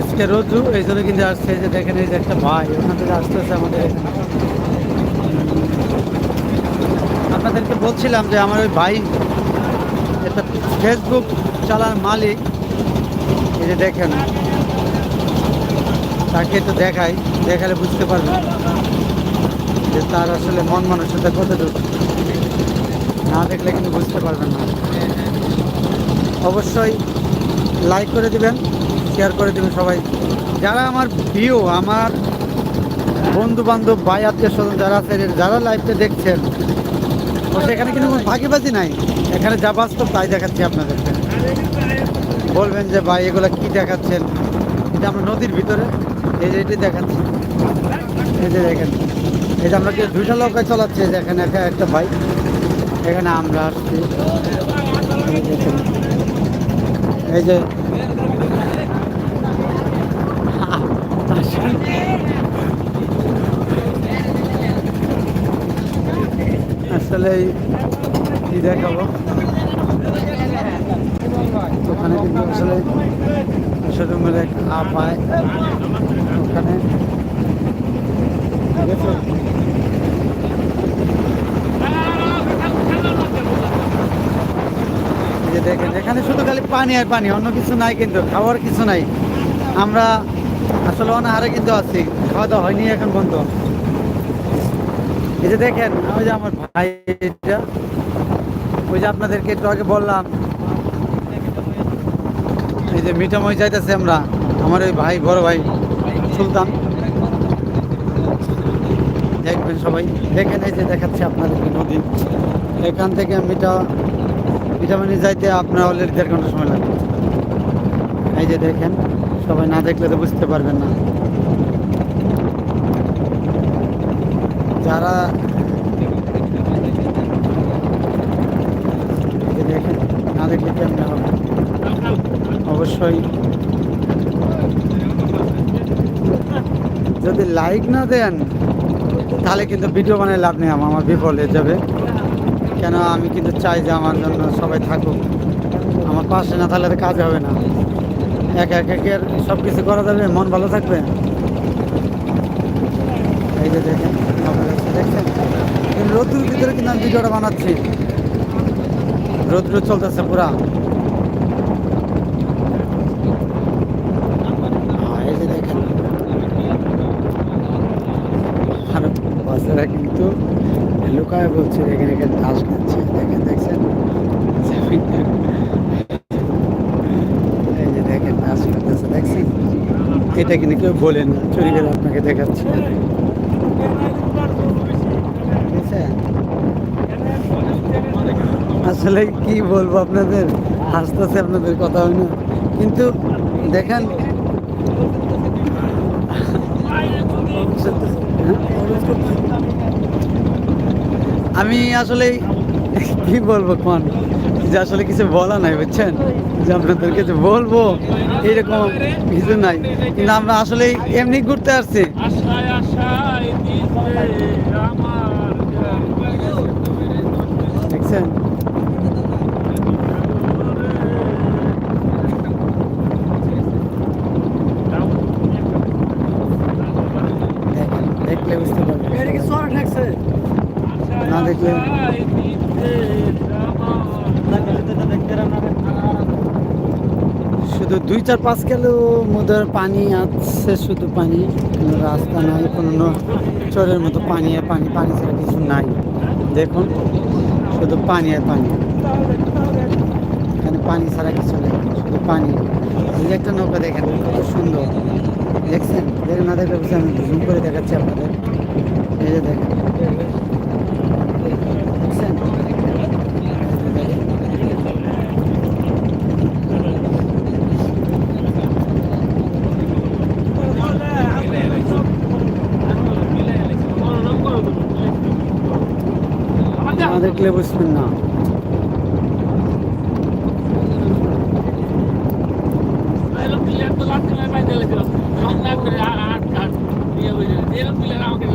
আজকে রোজু এই জন্য কিন্তু আসছে যে দেখেন এই যে একটা ভাই, ওখান থেকে আসতেছে আমাদের আপনাদেরকে বলছিলাম যে আমার ওই ভাই একটা ফেসবুক চালার মালিক। এই যে দেখেন, তাকে একটু দেখাই, দেখালে বুঝতে পারবেন যে তার আসলে মন মানসিকতা কতটুকু। না দেখলে কিন্তু বুঝতে পারবেন না। অবশ্যই লাইক করে দিবেন। শেয়ার করে দিবেন সবাই। যারা আমার ভিউ আমার বন্ধু বান্ধব ভাই, আত্মীয় স্বজন যারা আছে যারা লাইভটা দেখছেন, তো সেখানে কিন্তু কোনো নাই। এখানে যা বাস্তব তাই দেখাচ্ছি আপনাদেরকে। বলবেন যে, ভাই, এগুলো কি দেখাচ্ছেন? এটা আমরা নদীর ভিতরে, এই যে এটি দেখাচ্ছি। এই যে দেখেন, এই যে আমরা কি দুইটা নৌকা চালাচ্ছি যে এখানে একটা ভাই, এখানে আমরা আসছি। এই যে আসলে কি দেখাবো ওখানে কিন্তু আসলে শোরুমের এক ওখানে ঠিক আছে? এই দেখেন, এখানে শুধু খালি পানি আর পানি, অন্য কিছু নাই কিন্তু, খাওয়ার কিছু নাই আমরা আসলে অনাহারে কিন্তু আছি খাওয়া দাওয়া হয়নি এখন পর্যন্ত। এই যে দেখেন, ওই যে আমার ভাইটা ওই যে আপনাদেরকে একটু আগে বললাম, এই যে মিঠাময় যাইতেছে আমরা, আমার ওই ভাই, বড় ভাই, সুলতান। দেখবেন সবাই, দেখেন এই যে দেখাচ্ছে আপনাদেরকে নদী। এখান থেকে মিঠা, মিঠামণি যাইতে আপনার অলরেডি দেড় ঘণ্টা সময় লাগবে। এই যে দেখেন সবাই না দেখলে তো বুঝতে পারবেন না। যারা না দেখলে কেমনে হবে? অবশ্যই। যদি লাইক না দেন, তাহলে কিন্তু ভিডিও বানায় লাভ নেই, আমার বিফল হয়ে যাবে। কেন, আমি কিন্তু চাই যে আমার জন্য সবাই থাকুক। আমার পাশে না থাকলে তো কাজ হবে না। এক এক একের সব কিছু করা যাবে? মন ভালো থাকবে? এই যে দেখেন দেখছেন? রোদ্রুর ভিতরে কিন্তু আমি ভিডিওটা বানাচ্ছি। রোদ্র চলতেছে পুরা। এই যে দেখেন। আর বাচ্চারা কিন্তু লুকায় বলছে, এখানে এখানে ঘাস খাচ্ছে দেখেন, দেখছেন এই যে দেখেন ঘাস খাচ্ছে দেখছেন এটা কিন্তু কেউ বলেন না, চুরি করে আপনাকে দেখাচ্ছি? আসলে কি বলব আপনাদের? হাসতেছে আপনাদের কথা হয় না। কিন্তু দেখেন, আমি আসলে কি বলব, কোন? যে আসলে কিছু বলা নাই বুঝছেন? যে আপনাদেরকে যে বলব এরকম কিছু নাই। কিন্তু আমরা আসলে এমনি ঘুরতে আসছি। দেখছেন? দেখলে বুঝতে পারবেন। না দেখলে শুধু দুই চার পাঁচ কিলো মধ্যে পানি আছে, শুধু পানি। কোনো রাস্তা নাই, কোনো চরের মতো পানি আর পানি পানি ছাড়া কিছু নাই। দেখুন, শুধু পানি আর পানি। এখানে পানি ছাড়া কিছু নেই, শুধু পানি। এই যে একটা নৌকা দেখেন, কত সুন্দর। দেখছেন? দেখেন না দেখলে আমি জুম করে দেখাচ্ছি আপনাদের। এই যে দেখেন দেখছেন না দেখলে বুঝবেন না। প্লেয়ার আমাকে